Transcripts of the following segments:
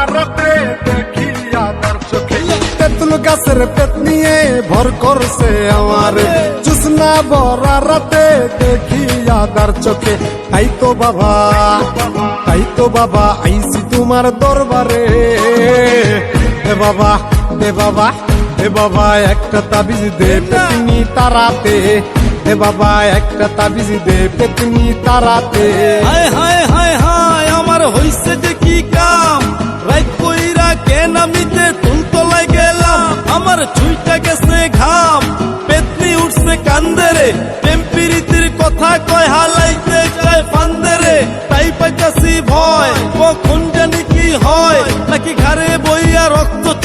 ভারতে ভর করছে আমার। জুসনা বরা রাতে চোখে তাই তো বাবা তাই তো বাবা আইসি তোমার দরবারে। বাবা দে বাবা দে বাবা একটা তাবিজ দে পেতনি তারাতে। হে বাবা একটা তাবিজ দে পেতনি তারাতে। হায় হায় হায় হায় আমার হইছে যে কি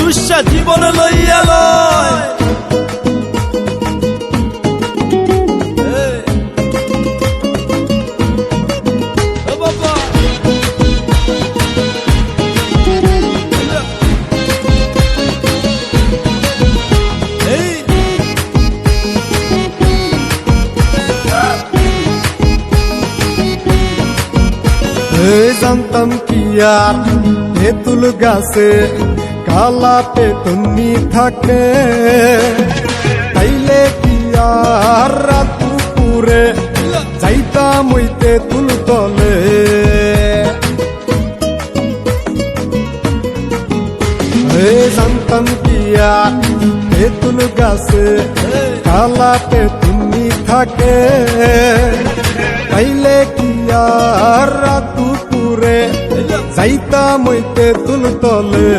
চুষা জীবন লইয়া লয়। জানতাম কি আর তেঁতুল গাছে কালা পেতনি থাকে। তাইলে কি আর রাত দুপুরে যাইতাম ওই তুল তলে এ জানতাম কি আর তেঁতুল গাছে কালা পেতনি থাকে। যাইতাম মইতে তেঁতুল তলে।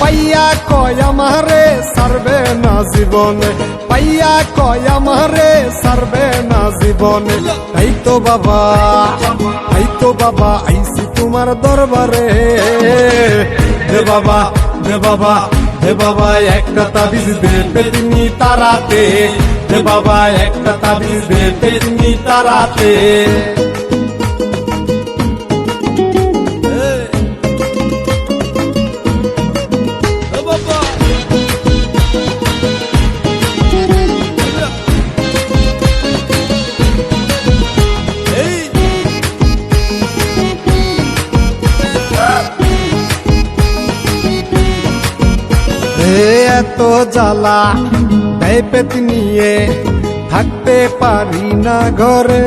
পাইয়া কয় আমারে সারবে না জীবনে, পাইয়া কয় আমারে সারবে না জীবনে। তাই তো বাবা তাই তো বাবা আইসি তোমার দরবারে। হে বাবা হে বাবা হে বাবা, একটা তাবিজ দে পেতনি তারাতে। হে বাবা, একটা তাবিজ দে পেতনি তারাতে। এত জ্বালা দেয় নিয়ে থাকতে পারি না ঘরে।